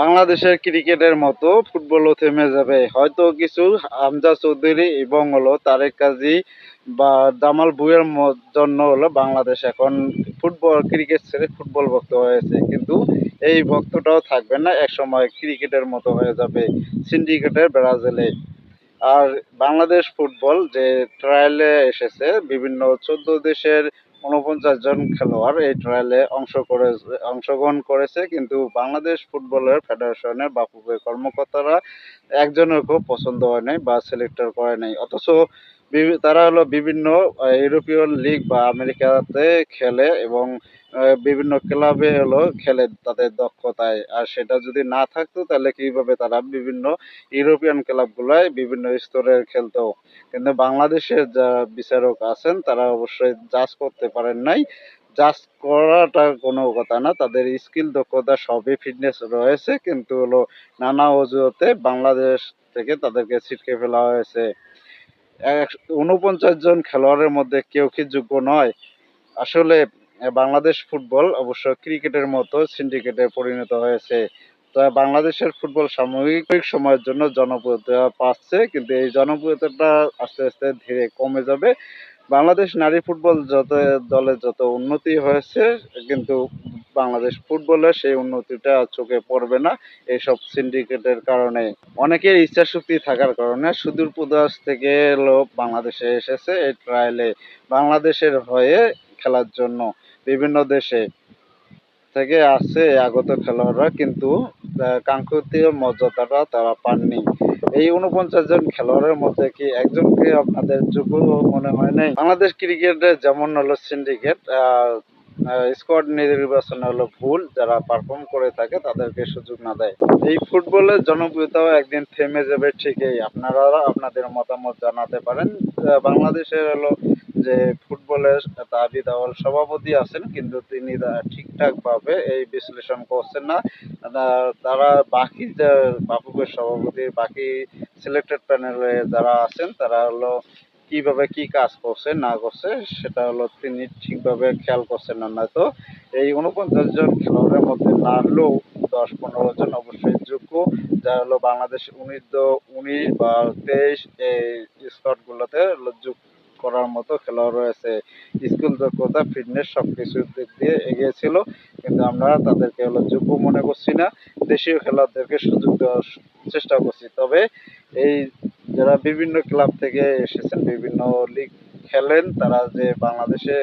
বাংলাদেশের ক্রিকেটের মতো ফুটবলও থেমে যাবে। হয়তো কিছু আমজা চৌধুরী এবং হলো, তারেক কাজী বা জামাল বুয়ের জন্য হলো বাংলাদেশ। এখন ফুটবল, ক্রিকেট ছেড়ে ফুটবল ভক্ত হয়েছে। কিন্তু এই ভক্তটাও থাকবে না এক সময় ক্রিকেটের মতো হয়ে যাবে সিন্ডিকেটের ব্রাজিলে। আর বাংলাদেশ ফুটবল যে ট্রায়ালে এসেছে, বিভিন্ন চোদ্দ দেশের উনপঞ্চাশ জন খেলোয়াড় এই ট্রায়ালে অংশ করে অংশগ্রহণ করেছে। কিন্তু বাংলাদেশ ফুটবলের ফেডারেশনের বা কর্মকর্তারা একজনের খুব পছন্দ হয় নাই বা সিলেক্টর করে নাই। অথচ তারা হলো বিভিন্ন ইউরোপিয়ান লিগ বা আমেরিকাতে খেলে এবং বিভিন্ন ক্লাবে হলো খেলে তাদের দক্ষতায়। আর সেটা যদি না থাকতো, তাহলে কীভাবে তারা বিভিন্ন ইউরোপিয়ান ক্লাবগুলোয় বিভিন্ন স্তরে খেলতো? কিন্তু বাংলাদেশের যা বিচারক আছেন, তারা অবশ্যই জাজ করতে পারেন নাই। জাজ করাটা কোনো কথা না, তাদের স্কিল দক্ষতা সবই ফিটনেস রয়েছে, কিন্তু হলো নানা অজুহাতে বাংলাদেশ থেকে তাদেরকে ছিটকে ফেলা হয়েছে। উনপঞ্চাশ জন খেলোয়াড়ের মধ্যে কেউ কি যোগ্য নয়। আসলে বাংলাদেশ ফুটবল অবশ্য ক্রিকেটের মতো সিন্ডিকেটে পরিণত হয়েছে। তা বাংলাদেশের ফুটবল সামগ্রিক সময়ের জন্য জনপ্রিয়তা পাচ্ছে, কিন্তু এই জনপ্রিয়তাটা আস্তে আস্তে ধীরে কমে যাবে। বাংলাদেশ নারী ফুটবল যত দলের যত উন্নতি হয়েছে, কিন্তু বাংলাদেশ ফুটবলের সেই উন্নতিটা চোখে পড়বে না। এইসব সিন্ডিকেটের কারণে অনেকের ইচ্ছা শক্তি থাকার কারণে সুদূর প্রদেশ থেকে লোক বাংলাদেশে এসেছে এই ট্রায়ালে বাংলাদেশের হয়ে খেলার জন্য বিভিন্ন দেশে থেকে আসছে আগত খেলোয়াড়রা, কিন্তু কাঙ্ক্ষিত মর্যাদাটা তারা পাননি। এই উনপঞ্চাশ জন খেলোয়াড়ের মধ্যে কি একজনকে আপনাদের যোগ্য মনে হয় নাই? বাংলাদেশ ক্রিকেটে যেমন হলো সিন্ডিকেট স্কোয়াড নির্বাচনে হলো ভুল, যারা পারফর্ম করে থাকে তাদেরকে সুযোগ না দেয়। এই ফুটবলের জনপ্রিয়তাও একদিন থেমে যাবে ঠিকই। আপনারা, আপনাদের মতামত জানাতে পারেন। বাংলাদেশের হলো যে ফুটবলের দাবি দেওয়ার সভাপতি আছেন, কিন্তু তিনি ঠিকঠাক ভাবে এই বিশ্লেষণ করছেন না। তারা- বাকি যে বাফুফের সভাপতি, বাকি সিলেক্টেড প্যানেলে যারা আছেন, তারা হলো কীভাবে কি কাজ করছে, না করছে, সেটা হলো তিনি ঠিকভাবে খেয়াল করছেন না। নয়তো এই উনপঞ্চাশ জন খেলোয়াড়ের মধ্যে না হলেও দশ পনেরো জন অবশ্যই যোগ্য যা হলো বাংলাদেশ উনিশ উনিশ বা তেইশ এই হলো যোগ করার মতো খেলোয়াড় রয়েছে। স্কিল দক্ষতা ফিটনেস সব কিছুর দিক দিয়ে এগিয়ে ছিল, কিন্তু আমরা তাদেরকে হলো যোগ্য মনে করছি না। দেশীয় খেলোয়াড়দেরকে সুযোগ দেওয়ার চেষ্টা করছি। তবে এই যারা বিভিন্ন ক্লাব থেকে এসেছেন, বিভিন্ন লিগ খেলেন, তারা যে বাংলাদেশে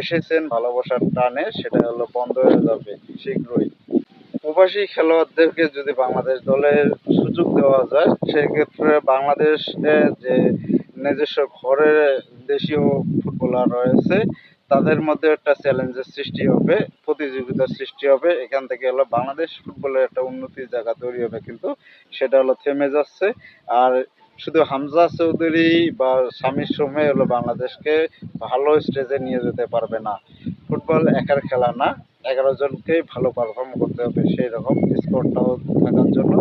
এসেছেন ভালোবাসার টানে, সেটা হলো বন্ধ হয়ে যাবে শীঘ্রই। প্রবাসী খেলোয়াড়দেরকে যদি বাংলাদেশ দলের সুযোগ দেওয়া যায়, সেক্ষেত্রে বাংলাদেশে যে নিজস্ব ঘরের দেশীয় ফুটবলার রয়েছে, তাদের মধ্যে একটা চ্যালেঞ্জের সৃষ্টি হবে, প্রতিযোগিতার সৃষ্টি হবে। এখান থেকে হলো বাংলাদেশ ফুটবলের একটা উন্নতির জায়গা তৈরি হবে কিন্তু সেটা হলো থেমে যাচ্ছে। আর শুধু হামজা চৌধুরী বা স্বামী সময় হলো বাংলাদেশকে ভালো স্টেজে নিয়ে যেতে পারবে না। ফুটবল একার খেলা না, এগারো জনকেই ভালো পারফর্ম করতে হবে, সেই রকম স্কোরটাও থাকার জন্য।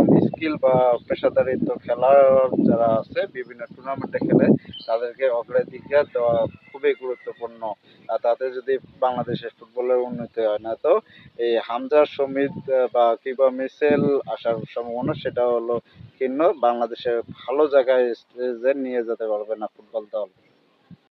এরকম স্কিল বা পেশাদারিত্ব খেলার যারা আছে, বিভিন্ন টুর্নামেন্টে খেলে, তাদেরকে অগ্রাধিকার দেওয়া খুবই গুরুত্বপূর্ণ। আর তাতে যদি বাংলাদেশের ফুটবলের উন্নতি হয় না, তো এই হামজা, সমিত বা কিংবা মিসেল আসার সম্ভাবনা, সেটা হলো ক্ষীণ। বাংলাদেশের ভালো জায়গায় নিয়ে যেতে পারবে না ফুটবল দল।